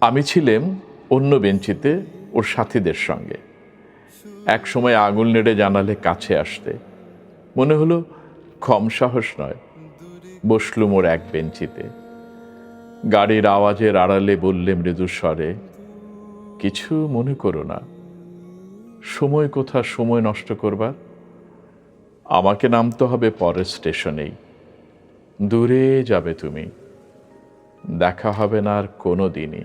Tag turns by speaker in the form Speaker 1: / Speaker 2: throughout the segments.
Speaker 1: আমি ছিলাম অন্য বেঞ্চিতে ওর সাথীদের সঙ্গে। এক সময় আঙুল নেড়ে জানালে কাছে আসতে। মনে হলো কম সাহস নয়। বসলুম ওর এক বেঞ্চিতে। গাড়ির আওয়াজের আড়ালে বললে মৃদুস্বরে কিছু মনে করো না। সময় কোথা সময় নষ্ট করবার? আমাকে নামতে হবে পরের স্টেশনেই। দূরে যাবে তুমি। দেখা হবে না আর কোনো দিনই।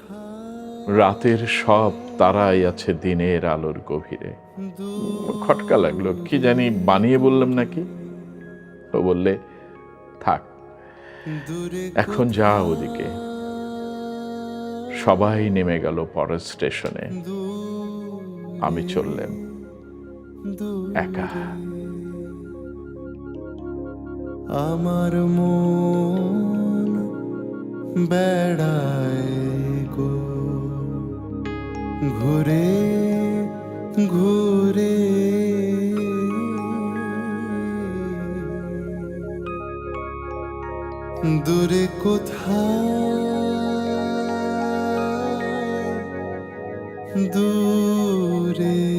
Speaker 1: রাতের সব তারাই আছে দিনের আলোর গভীরে। খটকা লাগল, কি জানি বানিয়ে বললাম নাকি? ও বললে, থাক, এখন যা ওদিকে। সবাই নেমে গেল পরের স্টেশনে। আমি চললেম, একা।
Speaker 2: আমার মন বেড়ায়। ঘুরে ঘুরে। দূরে কোথায়? দূরে।